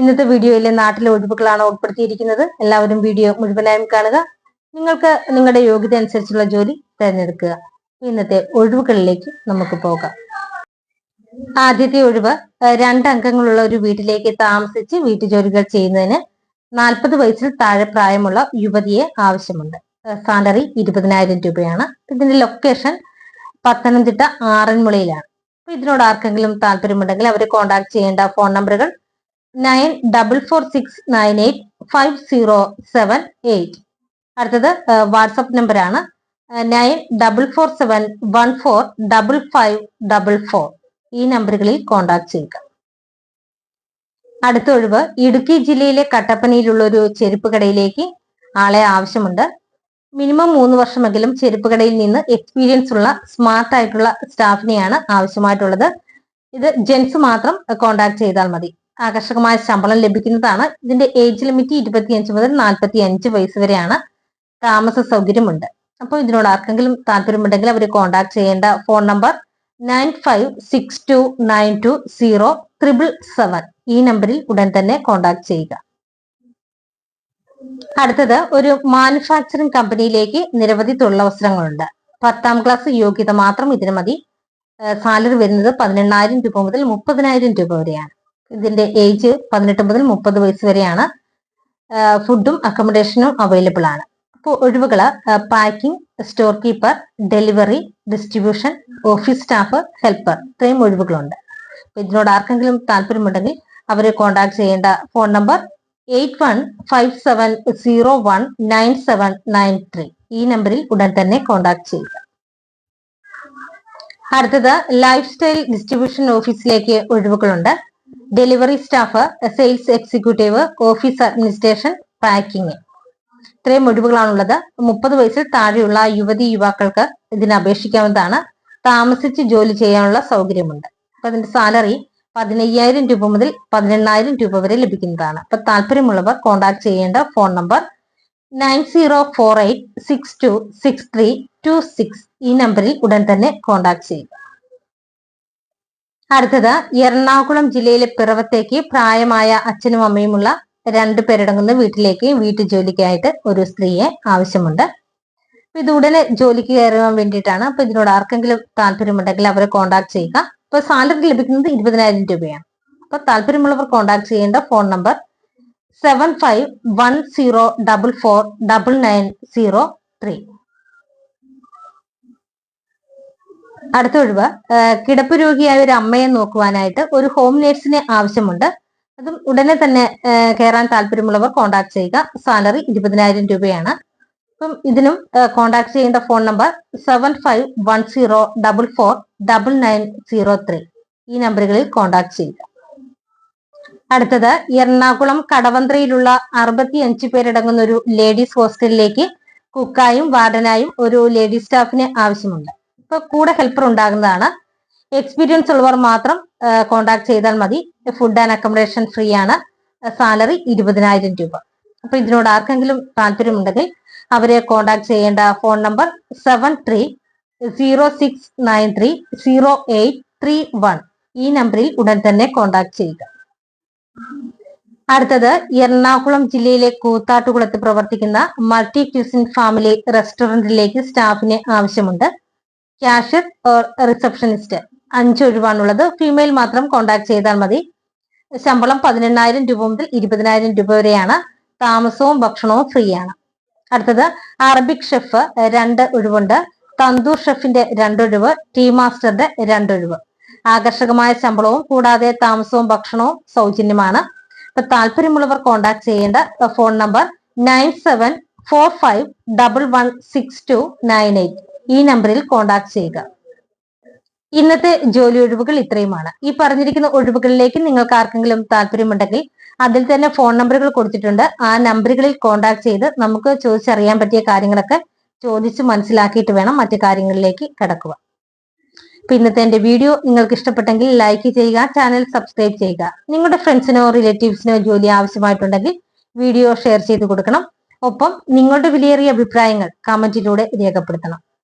ഇന്നത്തെ വീഡിയോയിലെ നാട്ടിലെ ഒഴിവുകളാണ് ഉൾപ്പെടുത്തിയിരിക്കുന്നത്. എല്ലാവരും വീഡിയോ മുഴുവനായും കാണുക. നിങ്ങൾക്ക് നിങ്ങളുടെ യോഗ്യത അനുസരിച്ചുള്ള ജോലി തിരഞ്ഞെടുക്കുക. ഇന്നത്തെ ഒഴിവുകളിലേക്ക് നമുക്ക് പോകാം. ആദ്യത്തെ ഒഴിവ് രണ്ടംഗങ്ങളുള്ള ഒരു വീട്ടിലേക്ക് താമസിച്ച് വീട്ടുജോലികൾ ചെയ്യുന്നതിന് നാൽപ്പത് വയസ്സിൽ താഴെ പ്രായമുള്ള യുവതിയെ ആവശ്യമുണ്ട്. സാലറി ഇരുപതിനായിരം രൂപയാണ്. ഇതിന്റെ ലൊക്കേഷൻ പത്തനംതിട്ട ആറന്മുളയിലാണ്. ഇതിനോട് ആർക്കെങ്കിലും താല്പര്യമുണ്ടെങ്കിൽ അവരെ കോൺടാക്ട് ചെയ്യേണ്ട ഫോൺ നമ്പറുകൾ nine double four six nine eight five zero seven eight. അടുത്തത് വാട്സപ്പ് നമ്പറാണ്. Nine double four seven one four double five double four. ഈ നമ്പറുകളിൽ കോൺടാക്ട് ചെയ്യുക. അടുത്ത ഒഴിവ് ഇടുക്കി ജില്ലയിലെ കട്ടപ്പനയിലുള്ള ഒരു ചെരുപ്പ് കടയിലേക്ക് ആളെ ആവശ്യമുണ്ട്. മിനിമം മൂന്ന് വർഷമെങ്കിലും ചെരുപ്പ് കടയിൽ നിന്ന് എക്സ്പീരിയൻസ് ഉള്ള സ്മാർട്ട് ആയിട്ടുള്ള സ്റ്റാഫിനെയാണ് ആവശ്യമായിട്ടുള്ളത്. ഇത് ജെൻസ് മാത്രം കോൺടാക്ട് ചെയ്താൽ മതി. ആകർഷകമായ ശമ്പളം ലഭിക്കുന്നതാണ്. ഇതിന്റെ ഏജ് ലിമിറ്റ് ഇരുപത്തിയഞ്ച് മുതൽ നാൽപ്പത്തി അഞ്ച് വയസ്സ് വരെയാണ് താമസ സൗകര്യമുണ്ട്. അപ്പോൾ ഇതിനോട് ആർക്കെങ്കിലും താല്പര്യമുണ്ടെങ്കിൽ അവർ കോൺടാക്ട് ചെയ്യേണ്ട phone number nine five six two nine two zero triple seven ഈ നമ്പറിൽ ഉടൻ തന്നെ കോൺടാക്ട് ചെയ്യുക. അടുത്തത് ഒരു മാനുഫാക്ചറിംഗ് കമ്പനിയിലേക്ക് നിരവധി തൊഴിലവസരങ്ങളുണ്ട്. പത്താം ക്ലാസ് യോഗ്യത മാത്രം ഇതിന് മതി. സാലറി വരുന്നത് പതിനെണ്ണായിരം രൂപ മുതൽ മുപ്പതിനായിരം രൂപ വരെയാണ്. ഇതിന്റെ ഏജ് പതിനെട്ട് മുതൽ മുപ്പത് വയസ്സ് വരെയാണ്. ഫുഡും അക്കോമഡേഷനും അവൈലബിൾ ആണ്. അപ്പോൾ ഒഴിവുകൾ packing store keeper delivery distribution office staff helper ഇത്രയും ഒഴിവുകളുണ്ട്. ഇതിനോട് ആർക്കെങ്കിലും താല്പര്യമുണ്ടെങ്കിൽ അവരെ കോൺടാക്ട് ചെയ്യേണ്ട phone number eight one five seven zero one nine seven nine three ഈ നമ്പറിൽ ഉടൻ തന്നെ കോൺടാക്ട് ചെയ്യുക. അടുത്തത് ലൈഫ് സ്റ്റൈൽ ഡിസ്ട്രിബ്യൂഷൻ ഓഫീസിലേക്ക് ഒഴിവുകളുണ്ട്. Delivery staff sales executive office administration packing ഇത്രയും ഒഴിവുകളാണുള്ളത് മുപ്പത് വയസ്സിൽ താഴെയുള്ള യുവതി യുവാക്കൾക്ക് ഇതിന് അപേക്ഷിക്കാവുന്നതാണ്. താമസിച്ച് ജോലി ചെയ്യാനുള്ള സൗകര്യമുണ്ട്. അപ്പൊ അതിന്റെ സാലറി പതിനയ്യായിരം രൂപ മുതൽ പതിനെണ്ണായിരം രൂപ വരെ ലഭിക്കുന്നതാണ്. അപ്പൊ താല്പര്യമുള്ളവർ കോൺടാക്ട് ചെയ്യേണ്ട phone number nine zero four eight six two six three two six ഈ നമ്പറിൽ ഉടൻ തന്നെ കോൺടാക്ട് ചെയ്യുക. അടുത്തത് എറണാകുളം ജില്ലയിലെ പിറവത്തേക്ക് പ്രായമായ അച്ഛനും അമ്മയുമുള്ള രണ്ടു പേരടങ്ങുന്ന വീട്ടിലേക്ക് വീട്ടുജോലിക്കായിട്ട് ഒരു സ്ത്രീയെ ആവശ്യമുണ്ട്. അപ്പൊ ഇത് ഉടനെ ജോലിക്ക് കയറാൻ വേണ്ടിയിട്ടാണ്. അപ്പൊ ഇതിനോട് ആർക്കെങ്കിലും താല്പര്യമുണ്ടെങ്കിൽ അവരെ കോൺടാക്ട് ചെയ്യുക. അപ്പൊ സാലറി ലഭിക്കുന്നത് ഇരുപതിനായിരം രൂപയാണ്. അപ്പൊ താല്പര്യമുള്ളവർ കോൺടാക്ട് ചെയ്യേണ്ട phone number seven five one zero double four double nine zero three അടുത്ത ഒഴിവ് കിടപ്പ് രോഗിയായ ഒരു അമ്മയെ നോക്കുവാനായിട്ട് ഒരു ഹോം നേഴ്സിനെ ആവശ്യമുണ്ട്. അതും ഉടനെ തന്നെ കയറാൻ താല്പര്യമുള്ളവർ കോൺടാക്ട് ചെയ്യുക. സാലറി ഇരുപതിനായിരം രൂപയാണ്. അപ്പം ഇതിനും കോൺടാക്ട് ചെയ്യേണ്ട phone number seven five one zero double four double nine zero three ഈ നമ്പറുകളിൽ കോൺടാക്ട് ചെയ്യുക. അടുത്തത് എറണാകുളം കടവന്ത്രയിലുള്ള അറുപത്തി അഞ്ച് പേരടങ്ങുന്ന ഒരു ലേഡീസ് ഹോസ്റ്റലിലേക്ക് കുക്കായും വാർഡനായും ഒരു ലേഡീസ് സ്റ്റാഫിനെ ആവശ്യമുണ്ട്. ഇപ്പൊ കൂടെ ഹെൽപ്പർ ഉണ്ടാകുന്നതാണ്. എക്സ്പീരിയൻസ് ഉള്ളവർ മാത്രം കോണ്ടാക്ട് ചെയ്താൽ മതി. ഫുഡ് ആൻഡ് അക്കോമഡേഷൻ ഫ്രീ ആണ്. സാലറി ഇരുപതിനായിരം രൂപ. അപ്പൊ ഇതിനോട് ആർക്കെങ്കിലും താല്പര്യമുണ്ടെങ്കിൽ അവരെ കോണ്ടാക്ട് ചെയ്യേണ്ട phone number seven three zero six nine three zero eight three one ഈ നമ്പറിൽ ഉടൻ തന്നെ കോണ്ടാക്ട് ചെയ്യുക. അടുത്തത് എറണാകുളം ജില്ലയിലെ കൂത്താട്ടുകുളത്ത് പ്രവർത്തിക്കുന്ന മൾട്ടി ക്യൂസിൻ ഫാമിലി റെസ്റ്റോറന്റിലേക്ക് സ്റ്റാഫിനെ ആവശ്യമുണ്ട്. ക്യാഷ്യർ റിസപ്ഷനിസ്റ്റ് അഞ്ച് ഒഴിവാണുള്ളത്. ഫീമെയിൽ മാത്രം കോണ്ടാക്ട് ചെയ്താൽ മതി. ശമ്പളം പതിനെണ്ണായിരം രൂപ മുതൽ ഇരുപതിനായിരം രൂപ വരെയാണ്. താമസവും ഭക്ഷണവും ഫ്രീ ആണ്. അടുത്തത് അറബിക് ഷെഫ് രണ്ട് ഒഴിവുണ്ട്. തന്തൂർ ഷെഫിന്റെ രണ്ടൊഴിവ് ടീ മാസ്റ്ററുടെ രണ്ടൊഴിവ് ആകർഷകമായ ശമ്പളവും കൂടാതെ താമസവും ഭക്ഷണവും സൗജന്യമാണ്. ഇപ്പൊ താല്പര്യമുള്ളവർ കോൺടാക്ട് ചെയ്യേണ്ട phone number nine seven four five double one six two nine eight ഈ നമ്പറിൽ കോൺടാക്ട് ചെയ്യുക. ഇന്നത്തെ ജോലി ഒഴിവുകൾ ഇത്രയുമാണ്. ഈ പറഞ്ഞിരിക്കുന്ന ഒഴിവുകളിലേക്ക് നിങ്ങൾക്ക് ആർക്കെങ്കിലും താല്പര്യമുണ്ടെങ്കിൽ അതിൽ തന്നെ ഫോൺ നമ്പറുകൾ കൊടുത്തിട്ടുണ്ട്. ആ നമ്പറുകളിൽ കോൺടാക്ട് ചെയ്ത് നമുക്ക് ചോദിച്ചറിയാൻ പറ്റിയ കാര്യങ്ങളൊക്കെ ചോദിച്ച് മനസ്സിലാക്കിയിട്ട് വേണം മറ്റു കാര്യങ്ങളിലേക്ക് കിടക്കുക അപ്പൊ ഇന്നത്തെ എന്റെ വീഡിയോ നിങ്ങൾക്ക് ഇഷ്ടപ്പെട്ടെങ്കിൽ ലൈക്ക് ചെയ്യുക ചാനൽ സബ്സ്ക്രൈബ് ചെയ്യുക. നിങ്ങളുടെ ഫ്രണ്ട്സിനോ റിലേറ്റീവ്സിനോ ജോലി ആവശ്യമായിട്ടുണ്ടെങ്കിൽ വീഡിയോ ഷെയർ ചെയ്ത് കൊടുക്കണം. ഒപ്പം നിങ്ങളുടെ വിലയേറിയ അഭിപ്രായങ്ങൾ കമന്റിലൂടെ രേഖപ്പെടുത്തണം.